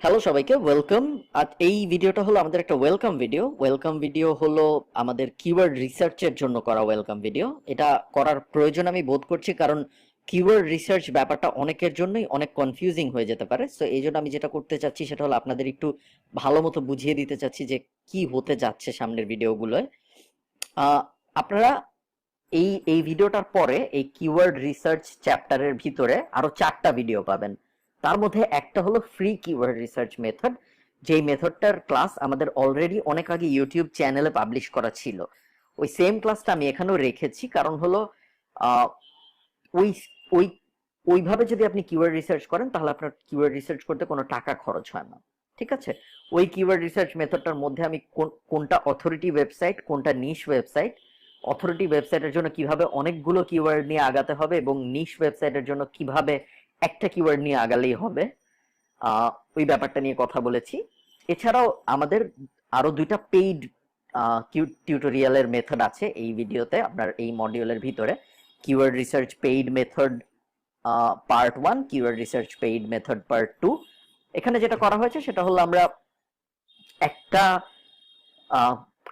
Hello সবাইকে welcome আর এই ভিডিওটা হলো আমাদের একটা ওয়েলকাম ভিডিও ওয়েলকাম ভিডিও হলো আমাদের কিওয়ার্ড রিসার্চের জন্য করা ওয়েলকাম ভিডিও এটা করার প্রয়োজন আমি বোধ করছি, কারণ কিওয়ার্ড রিসার্চ ব্যাপারটা অনেকের জন্যই অনেক কনফিউজিং হয়ে যেতে পারে। সো এই জন্য আমি যেটা করতে চাচ্ছি সেটা হলো আপনাদের একটু ভালো মতো বুঝিয়ে দিতে চাচ্ছি যে কি হতে যাচ্ছে সামনের ভিডিওগুলোয় আপনারা এই এই ভিডিওটার পরে এই কিওয়ার্ড রিসার্চ চ্যাপ্টারের ভিতরে আরও চারটা ভিডিও পাবেন। তার মধ্যে একটা হলো ফ্রি কিওয়ার্ড রিসার্চ মেথড যেই মেথডটার ক্লাস আমাদের অলরেডি অনেক আগে ইউটিউব চ্যানেলে পাবলিশ করা ছিল। ওই সেম ক্লাসটা আমি এখানেও রেখেছি, কারণ হলো ওই ওই, ওইভাবে যদি আপনি কিওয়ার্ড রিসার্চ করেন, তাহলে আপনার কিওয়ার্ড রিসার্চ করতে কোনো টাকা খরচ হয় না। ঠিক আছে? ওই কিওয়ার্ড রিসার্চ মেথডটার মধ্যে আমি কোন- কোনটা অথরিটি ওয়েবসাইট কোনটা নিশ ওয়েবসাইট অথরিটি ওয়েবসাইটের জন্য কীভাবে অনেকগুলো কিওয়ার্ড নিয়ে আগাতে হবে এবং নিশ ওয়েবসাইটের জন্য কীভাবে একটা কিওয়ার্ড নিয়ে আগালেই হবে। ওই ব্যাপারটা নিয়ে কথা বলেছি। এছাড়াও আমাদের আরও দুইটা পেইড টিউটোরিয়ালের মেথড আছে এই ভিডিওতে আপনার এই মডিউলের ভিতরে। Keyword research paid method part one keyword research paid method part two এখানে যেটা করা হয়েছে সেটা হলো আমরা একটা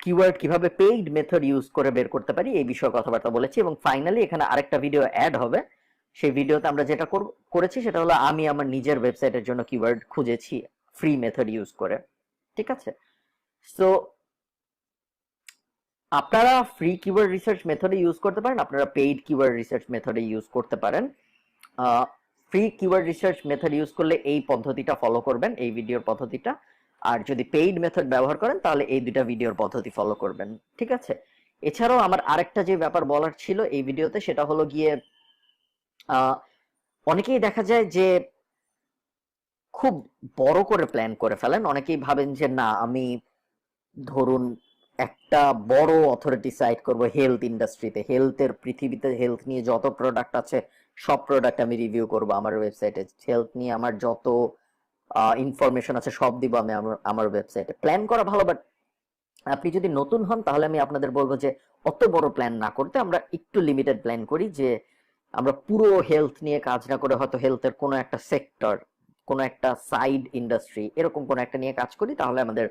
কিওয়ার্ড কীভাবে পেইড মেথড ইউজ করে বের করতে পারি এই বিষয়ে কথাবার্তা বলেছি এবং ফাইনালি এখানে আরেকটা ভিডিও অ্যাড হবে। সেই ভিডিওতে আমরা যেটা করেছি সেটা হলো আমি আমার নিজের ওয়েবসাইটের জন্য কিওয়ার্ড খুঁজেছি ফ্রি মেথড ইউজ করে। ঠিক আছে? সো আপনারা ফ্রি কিওয়ার্ড রিসার্চ মেথডে ইউজ করতে পারেন, আপনারা পেইড কিওয়ার্ড রিসার্চ মেথডে ইউজ করতে পারেন। Free keyword research method use করলে এই পদ্ধতিটা ফলো করবেন, এই ভিডিওর পদ্ধতিটা। আর যদি পেইড মেথড ব্যবহার করেন, তাহলে এই দুইটা ভিডিওর পদ্ধতি ফলো করবেন। ঠিক আছে? এছাড়াও আমার আরেকটা যে ব্যাপার বলার ছিল এই ভিডিওতে সেটা হলো গিয়ে অনেকেই দেখা যায় যে খুব বড় করে প্ল্যান করে ফেলেন। অনেকেই ভাবেন যে, না, আমি ধরুন একটা বড় অথরিটি সাইট করব হেলথ ইন্ডাস্ট্রিতে হেলথের পৃথিবীতে হেলথ নিয়ে যত প্রোডাক্ট আছে, সব প্রোডাক্ট আমি রিভিউ করব আমার ওয়েবসাইটে হেলথ নিয়ে আমার যত ইনফরমেশন আছে, সব দিব আমি আমার আমার ওয়েবসাইটে প্ল্যান করা ভালো বাট আপনি যদি নতুন হন, তাহলে আমি আপনাদের বলব যে, অত বড় প্ল্যান না করতে আমরা একটু লিমিটেড প্ল্যান করি যে আমরা পুরো হেলথ নিয়ে কাজ না করে হয়তো হেলথের কোনো একটা সেক্টর কোনো একটা সাইড ইন্ডাস্ট্রি এরকম কোনো একটা নিয়ে কাজ করি, তাহলে আমাদের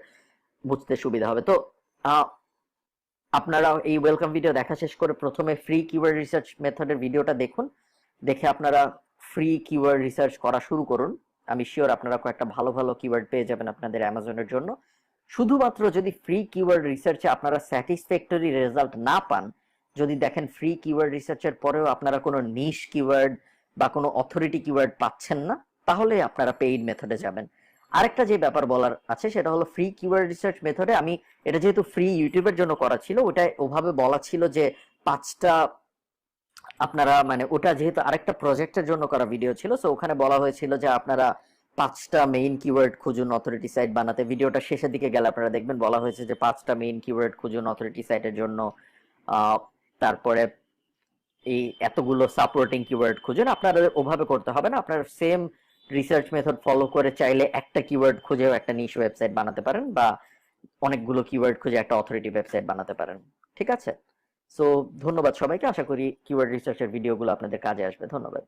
বুঝতে সুবিধা হবে। তো আপনারা এই ওয়েলকাম ভিডিও দেখা শেষ করে প্রথমে ফ্রি কিওয়ার্ড রিসার্চ মেথডের ভিডিওটা দেখুন। দেখে আপনারা ফ্রি কিওয়ার্ড রিসার্চ করা শুরু করুন। আমি শিওর আপনারা কয়েকটা ভালো ভালো কিওয়ার্ড পেয়ে যাবেন আপনাদের অ্যামাজনের জন্য। শুধুমাত্র যদি ফ্রি কিওয়ার্ড রিসার্চে আপনারা স্যাটিসফ্যাক্টরি রেজাল্ট না পান যদি দেখেন ফ্রি কিওয়ার্ড রিসার্চের পরেও আপনারা কোনো নিশ কিওয়ার্ড বা কোনো অথরিটি কিওয়ার্ড পাচ্ছেন না, তাহলে আপনারা পেইড মেথডে যাবেন। আরেকটা যে ব্যাপার বলার আছে, সেটা হলো ফ্রি কিওয়ার্ড রিসার্চ মেথডে আমি, এটা যেহেতু ফ্রি ইউটিউবের জন্য করা ছিল ওটা ওভাবে বলা ছিল যে পাঁচটা আপনারা মানে ওটা যেহেতু আরেকটা প্রজেক্টের জন্য করা ভিডিও ছিল সো ওখানে বলা হয়েছিল যে আপনারা পাঁচটা মেইন কিওয়ার্ড খুঁজুন অথরিটি সাইট বানাতে। ভিডিওটা শেষের দিকে গেলে আপনারা দেখবেন বলা হয়েছে যে পাঁচটা মেইন কিওয়ার্ড খুঁজুন অথরিটি সাইটের জন্য। তারপরে এই এতগুলো সাপোর্টিং কিওয়ার্ড খুঁজুন। আপনারা ওভাবে করতে হবে না। আপনার সেম রিসার্চ মেথড ফলো করে চাইলে একটা কিওয়ার্ড খুঁজেও একটা নিশ ওয়েবসাইট বানাতে পারেন বা অনেকগুলো কিওয়ার্ড খুঁজে একটা অথরিটি ওয়েবসাইট বানাতে পারেন। ঠিক আছে? সো ধন্যবাদ সবাইকে। আশা করি কিওয়ার্ড রিসার্চের ভিডিওগুলো আপনাদের কাজে আসবে। ধন্যবাদ।